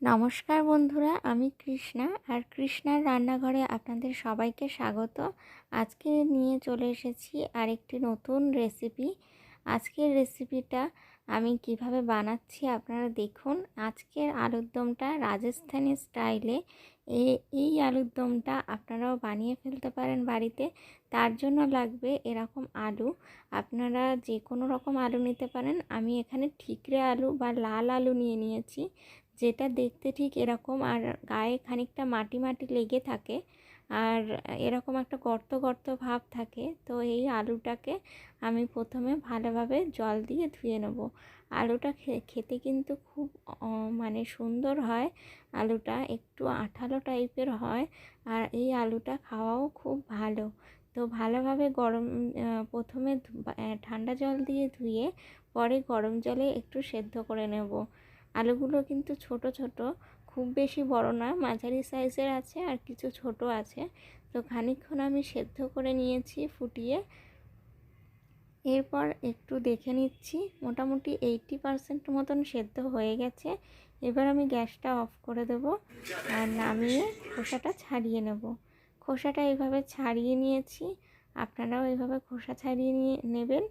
নমস্কার বন্ধুরা, আমি কৃষ্ণা আর কৃষ্ণার রান্নাঘরে আপনাদের সবাইকে স্বাগত। আজকে নিয়ে চলে এসেছি আরেকটি নতুন রেসিপি আজকের রেসিপিটা আমি কীভাবে বানাচ্ছি আপনারা দেখুন। আজকের আলুর দমটা রাজস্থানি স্টাইলে। এই আলুর দমটা আপনারাও বানিয়ে ফেলতে পারেন বাড়িতে। তার জন্য লাগবে এরকম আলু। আপনারা যে কোনো রকম আলু নিতে পারেন। আমি এখানে ঠিকরে আলু বা লাল আলু নিয়ে নিয়েছি। যেটা দেখতে ঠিক এরকম, আর গায়ে খানিকটা মাটি মাটি লেগে থাকে, আর এরকম একটা গর্ত গর্ত ভাব থাকে, তো এই আলুটাকে আমি প্রথমে ভালোভাবে জল দিয়ে ধুয়ে নেব। আলুটা খেতে কিন্তু খুব মানে সুন্দর হয়। আলুটা একটু আঠালো টাইপের হয়, আর এই আলুটা খাওয়াও খুব ভালো। তো ভালোভাবে গরম প্রথমে ঠান্ডা জল দিয়ে ধুয়ে পরে গরম জলে একটু সেদ্ধ করে নেব। আলুগুলো কিন্তু ছোট ছোট, খুব বেশি বড় না মাঝারি সাইজের আছে আর কিছু ছোট আছে। তো খানিকক্ষণ আমি সেদ্ধ করে নিয়েছি ফুটিয়ে। এরপর একটু দেখে নিচ্ছি, মোটামুটি এইটটি পারসেন্ট মতন সেদ্ধ হয়ে গেছে। এবার আমি গ্যাসটা অফ করে দেব আর নামিয়ে খোসাটা ছাড়িয়ে নেব। খোসাটা এইভাবে ছাড়িয়ে নিয়েছি। আপনারাও এইভাবে খোসা ছাড়িয়ে নিয়ে নেবেন।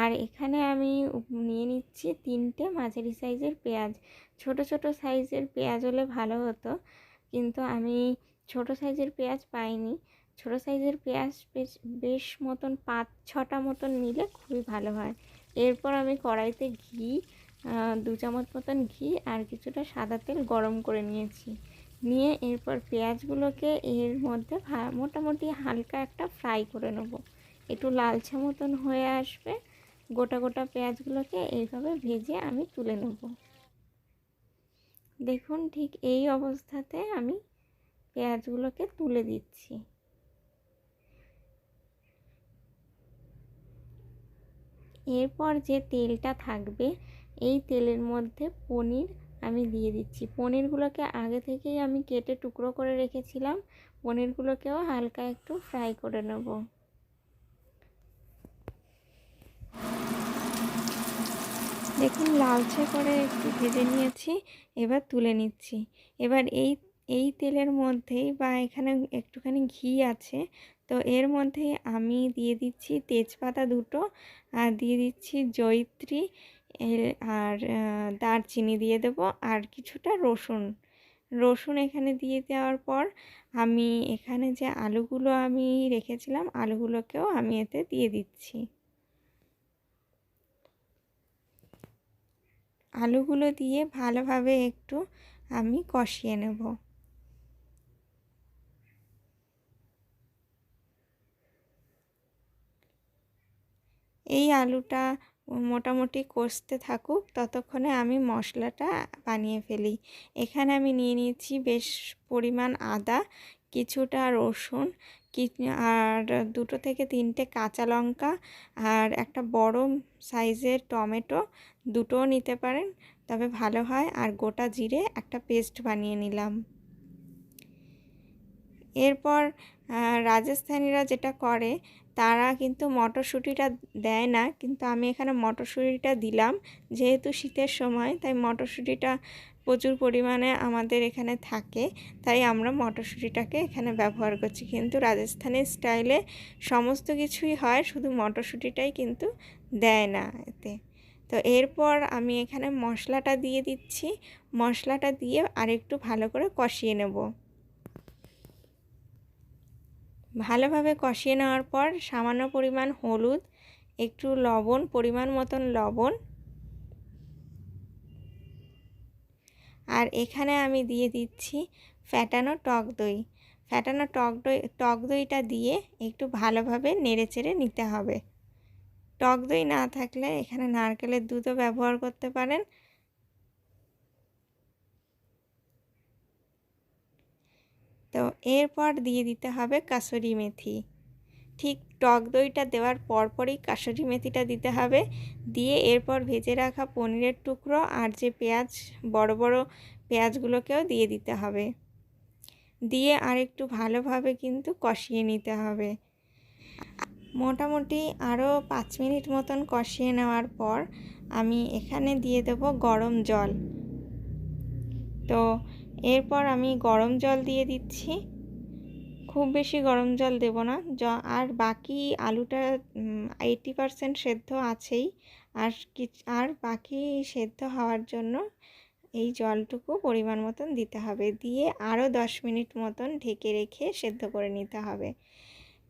আর এখানে আমি নিয়ে নিচ্ছি তিনটে মাঝারি সাইজের পেঁয়াজ। ছোট ছোট সাইজের পেঁয়াজ হলে ভালো হতো, কিন্তু আমি ছোট সাইজের পেঁয়াজ পাইনি। ছোট সাইজের পেঁয়াজ বেশ বেশ মতন পাঁচ, ছটা মতন নিলে খুবই ভালো হয়। এরপর আমি কড়াইতে ঘি দু চামচ মতন ঘি আর কিছুটা সাদা তেল গরম করে নিয়েছি। নিয়ে এরপর পেঁয়াজগুলোকে এর মধ্যে মোটামুটি হালকা একটা ফ্রাই করে নেব। একটু লালচে মতন হয়ে আসবে, গোটা গোটা পেঁয়াজগুলোকে এইভাবে ভেজে আমি তুলে নেব। দেখুন ঠিক এই অবস্থাতে আমি পেঁয়াজগুলোকে তুলে দিচ্ছি। এরপর যে তেলটা থাকবে, এই তেলের মধ্যে পনির আমি দিয়ে দিচ্ছি। পনিরগুলোকে আগে থেকেই আমি কেটে টুকরো করে রেখেছিলাম। পনিরগুলোকেও হালকা একটু ফ্রাই করে নেব। দেখুন, লালচে করে একটু ভেজে নিয়েছি, এবার তুলে নিচ্ছি। এবার এই এই তেলের মধ্যেই বা এখানে একটুখানি ঘি আছে, তো এর মধ্যে আমি দিয়ে দিচ্ছি তেজপাতা দুটো আর দিয়ে দিচ্ছি জয়িত্রী আর দারচিনি দিয়ে দেব আর কিছুটা রসুন। রসুন এখানে দিয়ে দেওয়ার পর আমি এখানে যে আলুগুলো আমি রেখেছিলাম, আলুগুলোকেও আমি এতে দিয়ে দিচ্ছি। আলুগুলো দিয়ে ভালোভাবে একটু আমি কষিয়ে নেব। এই আলুটা মোটামুটি কষতে থাকুক, ততক্ষণে আমি মশলাটা বানিয়ে ফেলি। এখানে আমি নিয়ে নিয়েছি বেশ পরিমাণ আদা, কিছুটা রসুন কি আর দুটো থেকে তিনটে কাঁচা লঙ্কা, আর একটা বড় সাইজের টমেটো, দুটোও নিতে পারেন। তবে ভালো হয়, আর গোটা জিরে একটা পেস্ট বানিয়ে নিলাম। এরপর রাজস্থানীরা যেটা করে, তারা কিন্তু মটরশুঁটিটা দেয় না, কিন্তু আমি এখানে মটরশুঁটিটা দিলাম। যেহেতু শীতের সময়, তাই মটরশুঁটিটা প্রচুর পরিমাণে আমাদের এখানে থাকে, তাই আমরা মটরশুঁটিটাকে এখানে ব্যবহার করছি। কিন্তু রাজস্থানের স্টাইলে সমস্ত কিছুই হয়, শুধু মটরশুঁটিটাই কিন্তু দেয় না এতে। তো এরপর আমি এখানে মশলাটা দিয়ে দিচ্ছি। মশলাটা দিয়ে আরেকটু ভালো করে কষিয়ে নেব। ভালোভাবে কষিয়ে নেওয়ার পর সামান্য পরিমাণ হলুদ, একটু লবণ, পরিমাণ মতন লবণ। আর এখানে আমি দিয়ে দিচ্ছি ফ্যাটানো টক দই। ফ্যাটানো টক দই, টক দইটা দিয়ে একটু ভালোভাবে নেড়ে চেড়ে নিতে হবে। টক দই না থাকলে এখানে নারকেলের দুধও ব্যবহার করতে পারেন। তো এরপর দিয়ে দিতে হবে কাসুরি মেথি। ঠিক টক দইটা দেওয়ার পরপরই কাসুরি মেথিটা দিতে হবে। দিয়ে এরপর ভেজে রাখা পনিরের টুকরো আর যে পেঁয়াজ, বড় বড় পেঁয়াজগুলোকেও দিয়ে দিতে হবে। দিয়ে আর একটু ভালোভাবে কিন্তু কষিয়ে নিতে হবে। মোটামুটি আরও পাঁচ মিনিট মতন কষিয়ে নেওয়ার পর আমি এখানে দিয়ে দেব গরম জল। তো এরপর আমি গরম জল দিয়ে দিচ্ছি। খুব বেশি গরম জল দেব না। জ, আর বাকি আলুটা এইটি পারসেন্ট সেদ্ধ আছেই। আর কি আর বাকি সেদ্ধ হওয়ার জন্য এই জলটুকু পরিমাণ মতন দিতে হবে। দিয়ে আরও দশ মিনিট মতন ঢেকে রেখে সেদ্ধ করে নিতে হবে।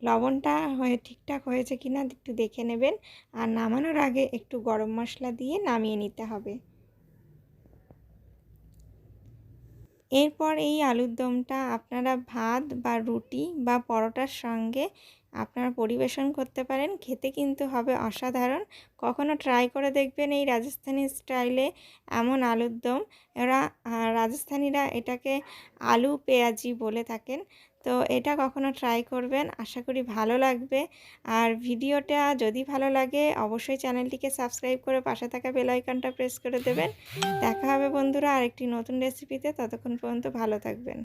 লবণটা হয়ে, ঠিকঠাক হয়েছে কি না একটু দেখে নেবেন। আর নামানোর আগে একটু গরম মশলা দিয়ে নামিয়ে নিতে হবে। এরপর এই আলুর দমটা আপনারা ভাত বা রুটি বা পরোটার সঙ্গে আপনারা পরিবেশন করতে পারেন। খেতে কিন্তু হবে অসাধারণ। কখনো ট্রাই করে দেখবেন এই রাজস্থানি স্টাইলে এমন আলুর দম। এরা রাজস্থানীরা এটাকে আলু পেঁয়াজি বলে থাকেন। তো এটা কখনো ট্রাই করবেন। আশা করি ভালো লাগবে। আর ভিডিওটা যদি ভালো লাগে, অবশ্যই চ্যানেলটিকে সাবস্ক্রাইব করে পাশে থাকা বেলাইকনটা প্রেস করে দেবেন। দেখা হবে বন্ধুরা আরেকটি নতুন রেসিপিতে ততক্ষণ পর্যন্ত ভালো থাকবেন।